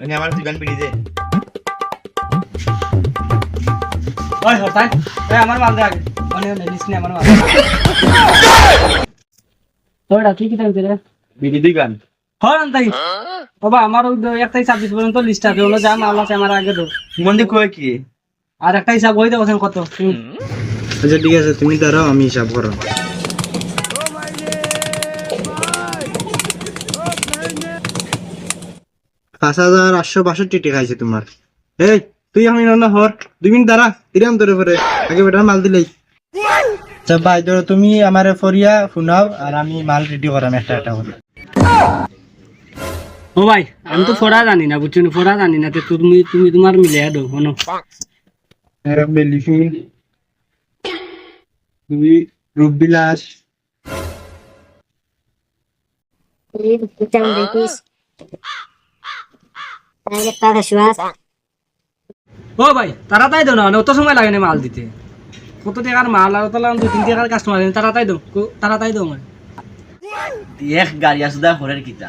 মানে আমার দুইবান বিড়ি দে। ওই হতাই এই আমার মাল দে আগে। মানে লিস্ট নে আমার মাল। তোরা কি কি টাইম রে? বিড়ি দুইবান হন তাই বাবা আমার ওই একটাই ছাব্বিশ পর্যন্ত লিস্ট আছে। ওগুলো যা মাল আছে আমার আগে দাও মন্দির কয় কি? আর একটা হিসাব হয়ে দেবো কত। আচ্ছা ঠিক আছে তুমি দাঁড়াও আমি হিসাব করো। পাঁচ হাজার আটশো বাষট্টি টাকা আছে তোমার। এই তুই আমি রান্না হর দুই মিনিট দাঁড়া দিলাম তোর পরে আগে বেটার মাল দিলেই। আচ্ছা ভাই ধরো তুমি আমার ফরিয়া শুনাও আর আমি মাল রেডি করাম একটা একটা করে। ও ভাই আমি তো ফোড়া জানি না বুঝছ না? ফোড়া জানি না তো তুমি তুমি তোমার মিলে দাও শোনো। বেলিফিন দুই রূপবিলাস Pucang ও ভাই তাড়াতাড়ি দাও না অত সময় লাগে না মাল দিতে। কত টাকার মাল আর তাহলে দুই তিন টাকার কাস্টমার তাড়াতাড়ি দাও তাড়াতাড়ি দাও আমার এক গাড়ি আছে দা হরের কিতা।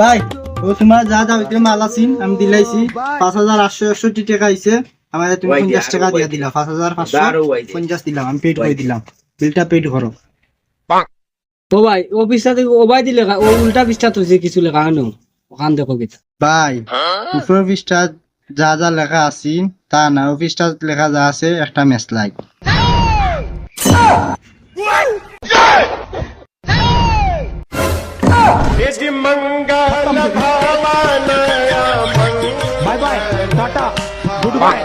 ভাই ও তোমার যা যা হইতে মাল আছিন আমি দিলাইছি পাঁচ হাজার আটশো একষট্টি টাকা আইছে আমার তুমি পঞ্চাশ টাকা দিয়া। দিলা পাঁচ হাজার পাঁচশো। পঞ্চাশ দিলাম আমি পেড করে দিলাম। বিলটা পেড করো। ও ভাই ও পিসটা থেকে ও ভাই দিলে ও উল্টা পিসটা তো যে কিছু লেখা আনো। ওখান দেখো কিতা ভাই উপর পৃষ্ঠা যা যা লেখা আছিন তা না ও পৃষ্ঠা লেখা যা আছে একটা निज मंगल भावना मंगल bye bye tata good bye